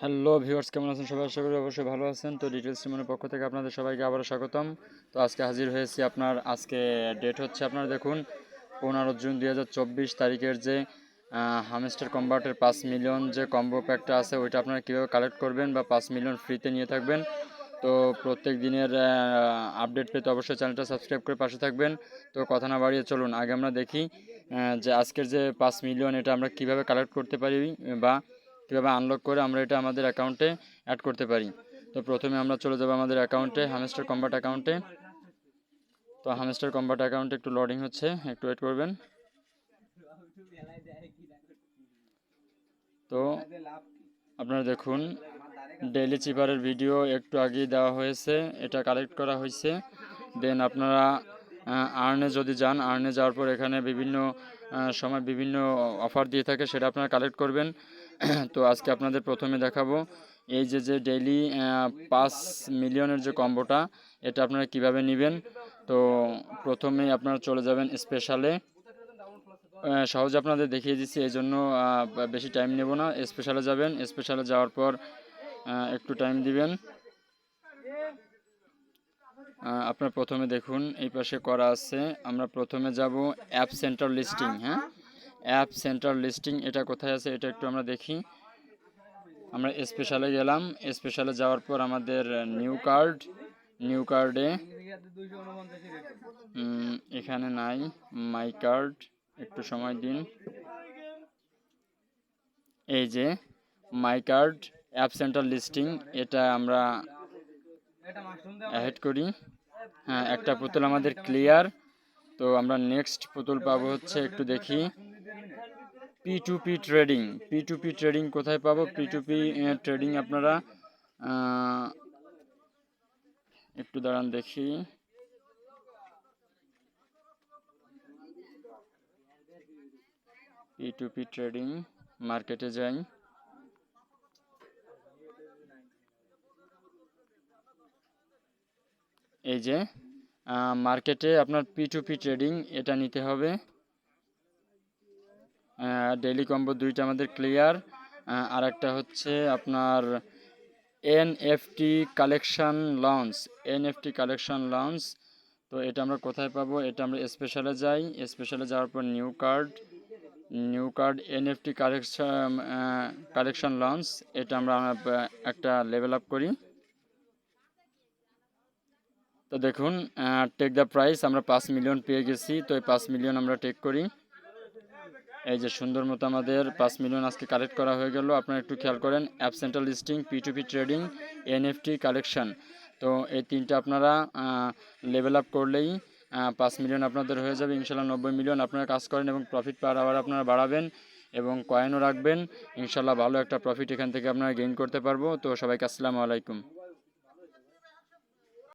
Hello viewers কেমন আছেন? সবাই আশা করি অবশ্যই ভালো আছেন। তো ডিটেলস টিমের পক্ষ থেকে আপনাদের সবাইকে আবারও স্বাগতম। তো আজকে হাজির হয়েছি আপনার, আজকে ডেট হচ্ছে আপনার দেখুন, পনেরো জুন দু হাজার চব্বিশ তারিখের যে হামস্টার কম্বার্টের পাঁচ মিলিয়ন যে কম্বো প্যাকটা আছে, ওইটা আপনারা কীভাবে কালেক্ট করবেন বা পাঁচ মিলিয়ন ফ্রিতে নিয়ে থাকবেন? তো প্রত্যেক দিনের আপডেট পেতে অবশ্যই চ্যানেলটা সাবস্ক্রাইব করে পাশে থাকবেন। তো কথা না বাড়িয়ে চলুন, আগে আমরা দেখি যে আজকের যে পাঁচ মিলিয়ন এটা আমরা কীভাবে কালেক্ট করতে পারি বা কীভাবে আনলক করে আমরা এটা আমাদের অ্যাকাউন্টে অ্যাড করতে পারি? তো প্রথমে আমরা চলে যাব আমাদের অ্যাকাউন্টে হামেস্টার কম্বাট অ্যাকাউন্টে তো হামেস্টার কম্বাট অ্যাকাউন্টে একটু লোডিং হচ্ছে, একটু ওয়েট করবেন। তো আপনারা দেখুন ডেইলি চিপারের ভিডিও একটু আগেই দেওয়া হয়েছে, এটা কালেক্ট করা হয়েছে। দেন আপনারা আর্নে যদি যান আর্নে যাওয়ার পর এখানে বিভিন্ন সময় বিভিন্ন অফার দিয়ে থাকে, সেটা আপনারা কালেক্ট করবেন। তো আজকে আপনাদের প্রথমে দেখাবো, এই যে যে ডেইলি পাঁচ মিলিয়নের যে কম্বোটা এটা আপনারা কীভাবে নেবেন? তো প্রথমেই আপনারা চলে যাবেন স্পেশালে সহজে আপনাদের দেখিয়ে দিচ্ছি, এই জন্য বেশি টাইম নেব না। স্পেশালে যাবেন স্পেশালে যাওয়ার পর একটু টাইম দিবেন। আপনার প্রথমে দেখুন, এই পাশে করা আছে। আমরা প্রথমে যাব অ্যাপ সেন্টার লিস্টিং হ্যাঁ? অ্যাপ সেন্টার লিস্টিং, এটা কোথায় আছে এটা একটু আমরা দেখি। আমরা স্পেশালে গেলাম। স্পেশালে যাওয়ার পর আমাদের নিউ কার্ড নিউ কার্ডে এখানে নাই মাই কার্ড একটু সময় দিন। এই যে my card app centre listing, এটা আমরা অ্যাড করি। হ্যাঁ একটা পুতুল আমাদের ক্লিয়ার তো আমরা নেক্সট পুতুল পাবো হচ্ছে একটু দেখি। P to P trading P to P trading কোথায় পাবো? পি টু পি ট্রেডিং আপনারা একটু দাঁড়ান দেখি। পি টু পি ট্রেডিং মার্কেটে যাই। এই যে মার্কেটে আপনার পি টু পি ট্রেডিং এটা নিতে হবে। ডেইলি কম্বো দুইটা আমাদের ক্লিয়ার আর একটা হচ্ছে আপনার N NFT collection launch NFT collection launch তো এটা আমরা কোথায় পাবো? এটা আমরা স্পেশালে যাই। স্পেশালে যাওয়ার পর new card new card N NFT collection collection launch এটা আমরা একটা লেভেল আপ করি। তো দেখুন টেক দ্য প্রাইস আমরা পাঁচ মিলিয়ন পেয়ে গেছি, তো এই পাঁচ মিলিয়ন আমরা টেক করি। এই যে সুন্দর মতো আমাদের পাঁচ মিলিয়ন আজকে কালেক্ট করা হয়ে গেল। আপনারা একটু খেয়াল করেন app central listing P to P trading NFT collection তো এই তিনটা আপনারা লেভেল আপ করলেই পাঁচ মিলিয়ন আপনাদের হয়ে যাবে, ইনশাল্লাহ নব্বই মিলিয়ন আপনারা কাজ করেন এবং প্রফিট পার আবার আপনারা বাড়াবেন এবং কয়েনও রাখবেন। ইনশাল্লাহ ভালো একটা প্রফিট এখান থেকে আপনারা গেইন করতে পারব। তো সবাইকে আসসালামু আলাইকুম।